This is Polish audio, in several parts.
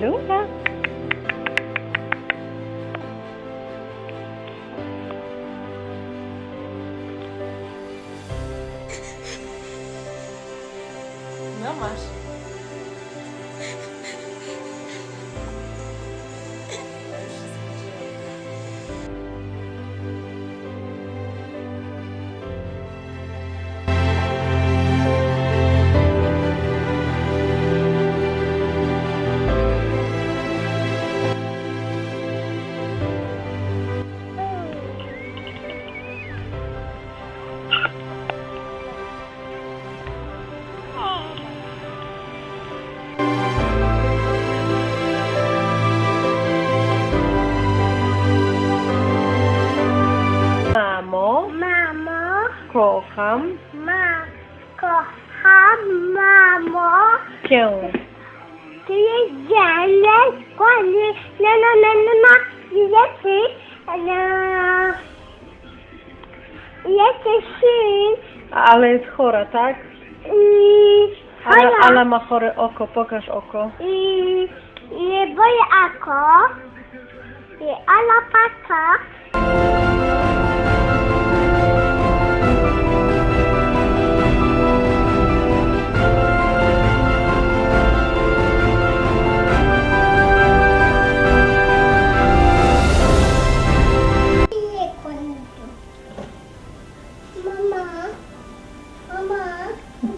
Luna. No. Kocham ma, kocham, mamo. cię. Ty jedziesz, kłanie, no, no, no, no, no, jesteś, no, jesteś syn Ale jest chora, tak? i, Ale, chora. ma chore oko, pokaż oko. i, i boję ako, i. Mama,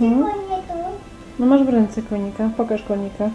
Mhm. No masz w ręce konika, pokaż konika.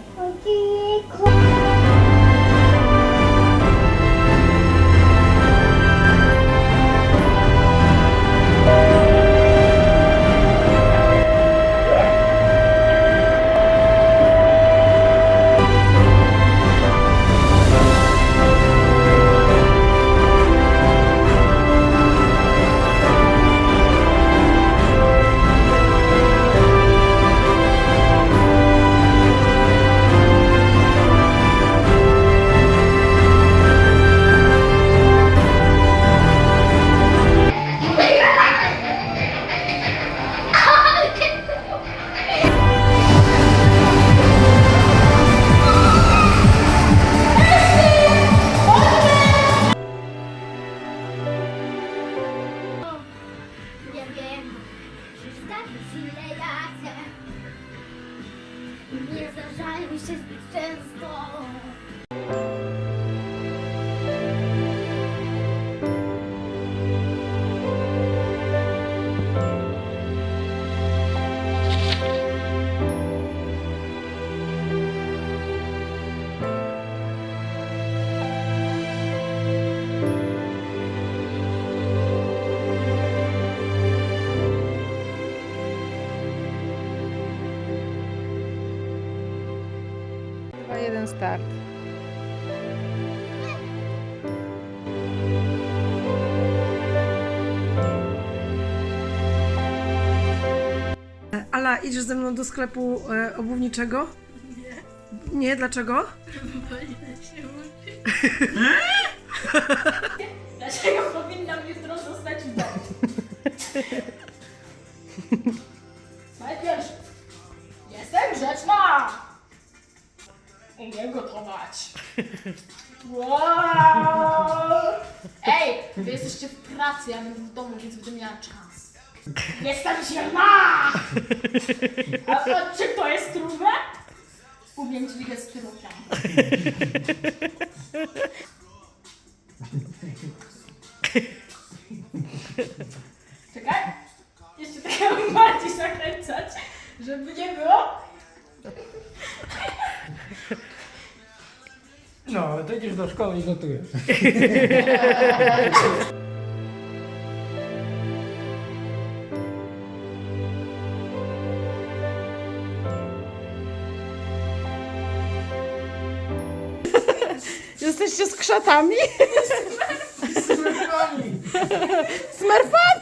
She's been. Start. Ala, idziesz ze mną do sklepu e, obuwniczego? Nie. Nie, dlaczego? Dlaczego powinnam jutro zostać w domu? Umiem gotować. Wow! Ej, wy jesteście w pracy, ja będę w domu, więc będę miała czas. Jestem zielona! A to, czy to jest trudne? Umiem dźwigać styropian. No, to idziesz do szkoły i gotujesz. Jesteście z krzatami? Smerfami!